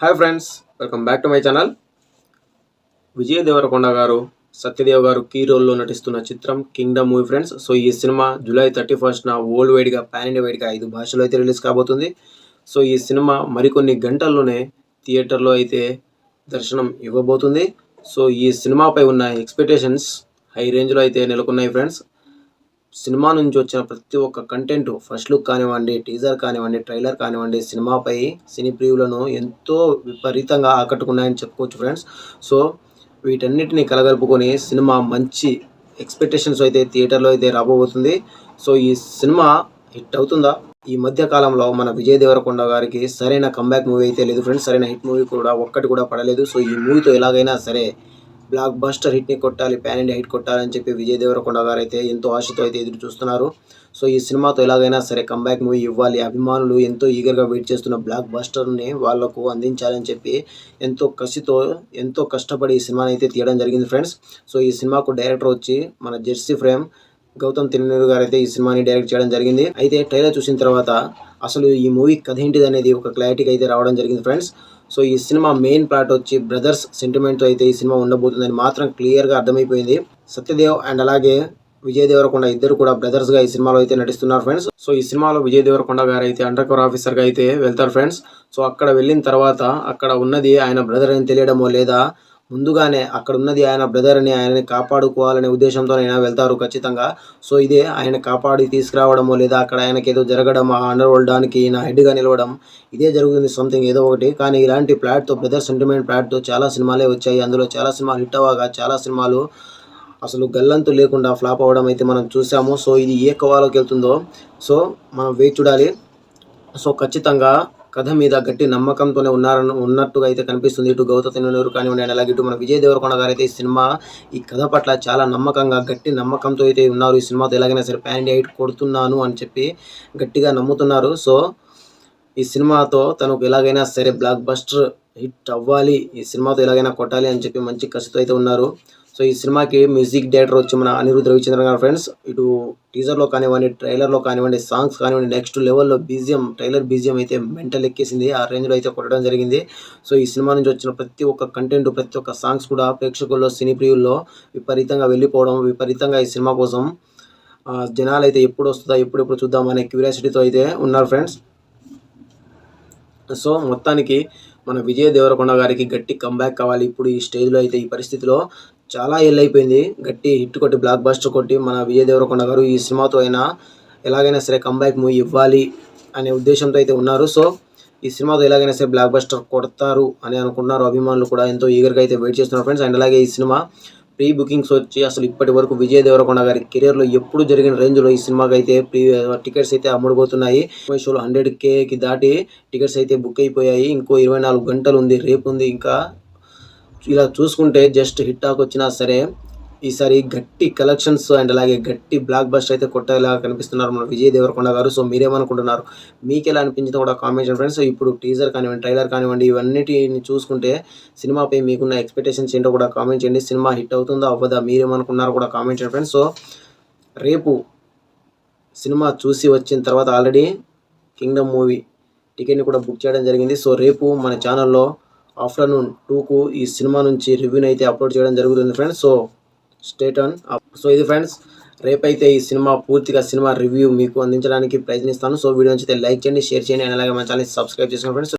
Hi friends welcome back to my channel Vijay Deverakonda garu Satyadev garu key రోల్లో నటిస్తున్న చిత్రం Kingdom movie friends so ఈ సినిమా July thirty ఫస్ట్న world వైడ్గా పాన్ ఇండియా వైడ్గా ఐదు భాషలో అయితే రిలీజ్ కాబోతుంది. సో ఈ సినిమా మరికొన్ని గంటల్లోనే థియేటర్లో అయితే దర్శనం ఇవ్వబోతుంది. సో ఈ సినిమాపై ఉన్న ఎక్స్పెక్టేషన్స్ హై రేంజ్లో అయితే నెలకొన్నాయి ఫ్రెండ్స్ సినిమా నుంచి వచ్చిన ప్రతి ఒక్క కంటెంట్ ఫస్ట్ లుక్ కానివ్వండి టీజర్ కానివ్వండి ట్రైలర్ కానివ్వండి సినిమాపై సినీ ప్రియులను ఎంతో విపరీతంగా ఆకట్టుకున్నాయని చెప్పుకోవచ్చు ఫ్రెండ్స్. సో వీటన్నిటిని కలగలుపుకొని సినిమా మంచి ఎక్స్పెక్టేషన్స్ అయితే థియేటర్లో అయితే రాబోతుంది. సో ఈ సినిమా హిట్ అవుతుందా? ఈ మధ్య కాలంలో మన విజయ్ దేవరకొండ గారికి సరైన కంబ్యాక్ మూవీ అయితే లేదు ఫ్రెండ్స్. సరైన హిట్ మూవీ కూడా ఒక్కటి కూడా పడలేదు. సో ఈ మూవీతో ఎలాగైనా సరే బ్లాక్ బస్టర్ హిట్ని కొట్టాలి ప్యాన్ ఇండియా హిట్ కొట్టాలని చెప్పి విజయ్ దేవరకొండ గారు అయితే ఎంతో ఆశతో అయితే ఎదురు చూస్తున్నారు. సో ఈ సినిమాతో ఎలాగైనా సరే కంబ్యాక్ మూవీ ఇవ్వాలి అభిమానులు ఎంతో ఈగర్గా వెయిట్ చేస్తున్న బ్లాక్ బస్టర్ని వాళ్ళకు అందించాలని చెప్పి ఎంతో కసితో ఎంతో కష్టపడి ఈ సినిమాని అయితే తీయడం జరిగింది ఫ్రెండ్స్ సో ఈ సినిమాకు డైరెక్టర్ వచ్చి మన జెర్సీ ఫ్రేమ్ గౌతమ్ తిరునూరు గారు అయితే ఈ సినిమాని డైరెక్ట్ చేయడం జరిగింది. అయితే ట్రైలర్ చూసిన తర్వాత అసలు ఈ మూవీ కథ ఏంటిది అనేది ఒక క్లారిటీగా అయితే రావడం జరిగింది ఫ్రెండ్స్ సో ఈ సినిమా మెయిన్ ప్లాట్ వచ్చి బ్రదర్స్ సెంటిమెంట్తో అయితే ఈ సినిమా ఉండబోతుందని మాత్రం క్లియర్గా అర్థమైపోయింది. సత్యదేవ్ అండ్ అలాగే విజయ్ దేవరకొండ ఇద్దరు కూడా బ్రదర్స్గా ఈ సినిమాలో అయితే నటిస్తున్నారు ఫ్రెండ్స్ సో ఈ సినిమాలో విజయ్ దేవరకొండ గారు అయితే అండర్ కవర్ ఆఫీసర్గా అయితే వెళ్తారు ఫ్రెండ్స్ సో అక్కడ వెళ్ళిన తర్వాత అక్కడ ఉన్నది ఆయన బ్రదర్ అని తెలియడమో లేదా ముందుగానే అక్కడ ఉన్నది ఆయన బ్రదర్ని ఆయనని కాపాడుకోవాలనే ఉద్దేశంతో ఆయన వెళ్తారు ఖచ్చితంగా. సో ఇదే ఆయన కాపాడి తీసుకురావడమో లేదా అక్కడ ఆయనకి ఏదో జరగడం ఆ అండర్ వరల్డ్ ఈయన నా హెడ్గా నిలవడం ఇదే జరుగుతుంది సంథింగ్ ఏదో ఒకటి. కానీ ఇలాంటి ప్లాట్తో బ్రదర్ సెంటిమెంట్ ప్లాట్తో చాలా సినిమాలే వచ్చాయి. అందులో చాలా సినిమాలు హిట్ అవ్వగా చాలా సినిమాలు అసలు గల్లంతు లేకుండా ఫ్లాప్ అవ్వడం అయితే మనం చూసాము. సో ఇది ఏ కవాలోకి వెళ్తుందో సో మనం వేచి చూడాలి. సో ఖచ్చితంగా కథ మీద గట్టి నమ్మకంతోనే ఉన్నారని ఉన్నట్టుగా అయితే కనిపిస్తుంది. ఇటు గౌత తిన్నూరు కానివ్వండి and అలాగే ఇటు మన విజయ్ దేవరకొండ గారు అయితే ఈ సినిమా ఈ కథ పట్ల చాలా నమ్మకంగా గట్టి నమ్మకంతో అయితే ఉన్నారు. ఈ సినిమాతో ఎలాగైనా సరే ప్యాన్ ఇండియా కొడుతున్నాను అని చెప్పి గట్టిగా నమ్ముతున్నారు. సో ఈ సినిమాతో తనకు ఎలాగైనా సరే బ్లాక్ బస్టర్ హిట్ అవ్వాలి. ఈ సినిమాతో ఎలాగైనా కొట్టాలి అని చెప్పి మంచి కసితో అయితే ఉన్నారు. సో ఈ సినిమాకి మ్యూజిక్ డైరెక్టర్ వచ్చి మన అనిరుద్ధ రవిచంద్ర గారు ఫ్రెండ్స్. ఇటు టీజర్లో కానివ్వండి ట్రైలర్లో కానివ్వండి సాంగ్స్ కానివ్వండి నెక్స్ట్ లెవెల్లో బీజియం ట్రైలర్ బీజియం అయితే మెంటల్ ఎక్కేసింది. ఆ రేంజ్లో అయితే కొట్టడం జరిగింది. సో ఈ సినిమా నుంచి వచ్చిన ప్రతి ఒక్క కంటెంట్ ప్రతి ఒక్క సాంగ్స్ కూడా ప్రేక్షకుల్లో సినీ ప్రియుల్లో విపరీతంగా వెళ్ళిపోవడం విపరీతంగా ఈ సినిమా కోసం జనాలు అయితే ఎప్పుడు వస్తుందా ఎప్పుడెప్పుడు చూద్దాం అనే క్యూరియాసిటీతో అయితే ఉన్నారు ఫ్రెండ్స్. సో మొత్తానికి మన విజయ్ దేవరకొండ గారికి గట్టి కంబ్యాక్ కావాలి. ఇప్పుడు ఈ స్టేజ్లో అయితే ఈ పరిస్థితిలో చాలా ఎల్ అయిపోయింది. గట్టి హిట్ కొట్టి బ్లాక్ బాస్టర్ కొట్టి మన విజయ్ దేవరకొండ గారు ఈ సినిమాతో అయినా ఎలాగైనా సరే కంబ్యాక్ మూవీ ఇవ్వాలి అనే ఉద్దేశంతో అయితే ఉన్నారు. సో ఈ సినిమాతో ఎలాగైనా సరే బ్లాక్ బస్టర్ కొడతారు అని అనుకుంటున్నారు. అభిమానులు కూడా ఎంతో ఈగర్గా అయితే వెయిట్ చేస్తున్నారు ఫ్రెండ్స్ అండ్ అలాగే ఈ సినిమా ప్రీ బుకింగ్స్ వచ్చి అసలు ఇప్పటి వరకు విజయ్ దేవరకొండ గారి కెరియర్లో ఎప్పుడు జరిగిన రేంజ్లో ఈ సినిమాకి అయితే ప్రీ టికెట్స్ అయితే అమ్ముడుపోతున్నాయి. షోలో హండ్రెడ్ కేకి దాటి టికెట్స్ అయితే బుక్ అయిపోయాయి. ఇంకో ఇరవై నాలుగు గంటలు ఉంది. రేపు ఉంది. ఇంకా ఇలా చూసుకుంటే జస్ట్ హిట్ టాక్ వచ్చినా సరే ఈసారి గట్టి కలెక్షన్స్ అండ్ అలాగే గట్టి బ్లాక్ బస్ట్ అయితే కొట్టేలా కనిపిస్తున్నారు మన విజయ్ దేవరకొండ గారు. సో మీరేమనుకుంటున్నారు? మీకు ఎలా అనిపించిందో కూడా కామెంట్ చేయండి ఫ్రెండ్స్. సో ఇప్పుడు టీజర్ కానివ్వండి ట్రైలర్ కానివ్వండి ఇవన్నిటిని చూసుకుంటే సినిమాపై మీకున్న ఎక్స్పెక్టేషన్స్ ఏంటో కూడా కామెంట్ చేయండి. సినిమా హిట్ అవుతుందా అవ్వదా మీరేమనుకున్నారో కూడా కామెంట్ చేయండి ఫ్రెండ్స్. సో రేపు సినిమా చూసి వచ్చిన తర్వాత ఆల్రెడీ కింగ్డమ్ మూవీ టికెట్ని కూడా బుక్ చేయడం జరిగింది. సో రేపు మన ఛానల్లో ఆఫ్టర్నూన్ టూకు ఈ సినిమా నుంచి రివ్యూని అయితే అప్లోడ్ చేయడం జరుగుతుంది friends. So state on so ఇది ఫ్రెండ్స్ రేపైతే ఈ సినిమా పూర్తిగా సినిమా రివ్యూ మీకు అందించడానికి ప్రయత్నిస్తాను. సో వీడియో నచ్చితే లైక్ చేయండి షేర్ చేయండి అండ్ అలాగే మన ఛానల్ సబ్స్క్రైబ్ చేసుకోండి ఫ్రెండ్స్.